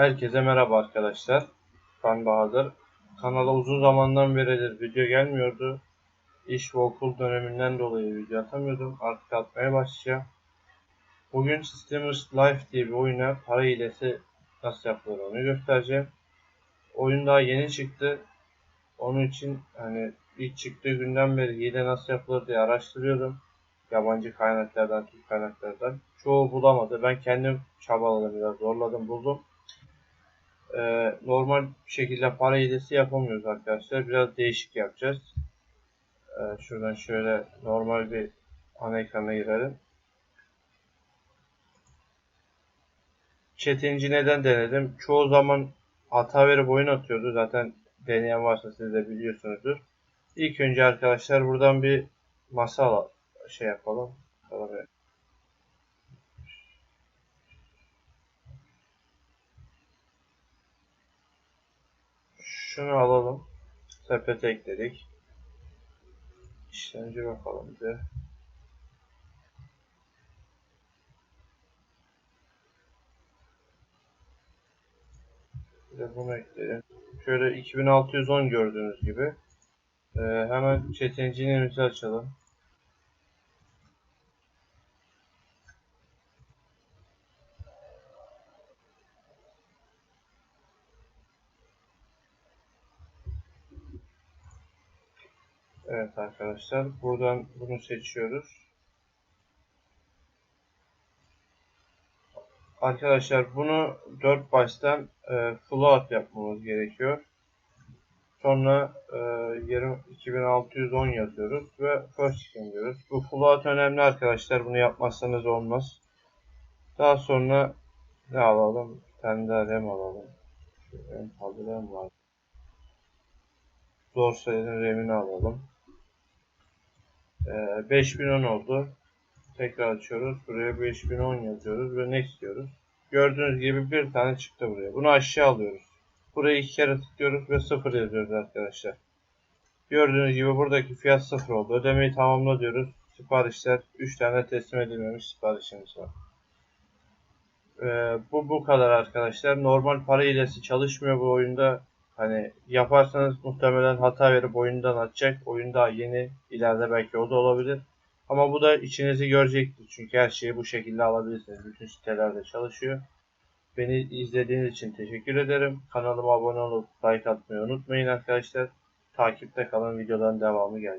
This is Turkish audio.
Herkese merhaba arkadaşlar. Ben Bahadır. Kanala uzun zamandan beridir video gelmiyordu. İş ve okul döneminden dolayı video atamıyordum. Artık atmaya başlayacağım. Bugün Steamers Life diye bir oyuna para hilesi nasıl yapılır onu göstereceğim. Oyun daha yeni çıktı. Onun için hani ilk çıktığı günden beri hile nasıl yapılır diye araştırıyordum. Yabancı kaynaklardan, Türk kaynaklardan. Çoğu bulamadı. Ben kendim çabaladım biraz zorladım buldum e, normal şekilde para hilesi yapamıyoruz arkadaşlar. Biraz değişik yapacağız. E, şuradan şöyle normal bir ana ekrana girelim. Chat'inci neden denedim? Çoğu zaman hata verip oyun atıyordu. Zaten deneyen varsa siz de biliyorsunuzdur. İlk önce arkadaşlar buradan bir masal şey yapalım. Bakalım. Şunu alalım. Sepete ekledik. İşlemci bakalım bir de. Bir de bunu ekleyelim. Şöyle 2610 gördüğünüz gibi. Ee, hemen çetincinimizi açalım. Evet arkadaşlar buradan bunu seçiyoruz. Arkadaşlar bunu 4 baştan e, float yapmamız gerekiyor. Sonra e, yarım 2610 yazıyoruz ve first skin diyoruz. Bu float önemli arkadaşlar. Bunu yapmazsanız olmaz. Daha sonra ne alalım? Bir tane daha RAM alalım. Şu en fazla RAM var. Zor sayının RAM'ini alalım. 5010 ee, oldu. Tekrar açıyoruz. Buraya 5010 yazıyoruz ve next diyoruz. Gördüğünüz gibi bir tane çıktı buraya. Bunu aşağı alıyoruz. Buraya iki kere tıklıyoruz ve 0 yazıyoruz arkadaşlar. Gördüğünüz gibi buradaki fiyat 0 oldu. Ödemeyi tamamla diyoruz. Siparişler 3 tane teslim edilmemiş siparişimiz var. Ee, bu bu kadar arkadaşlar. Normal para hilesi çalışmıyor bu oyunda. Hani yaparsanız muhtemelen hata verip oyundan atacak. Oyun daha yeni. ileride belki o da olabilir. Ama bu da içinizi görecektir. Çünkü her şeyi bu şekilde alabilirsiniz. Bütün sitelerde çalışıyor. Beni izlediğiniz için teşekkür ederim. Kanalıma abone olup like atmayı unutmayın arkadaşlar. Takipte kalan videoların devamı gelecek.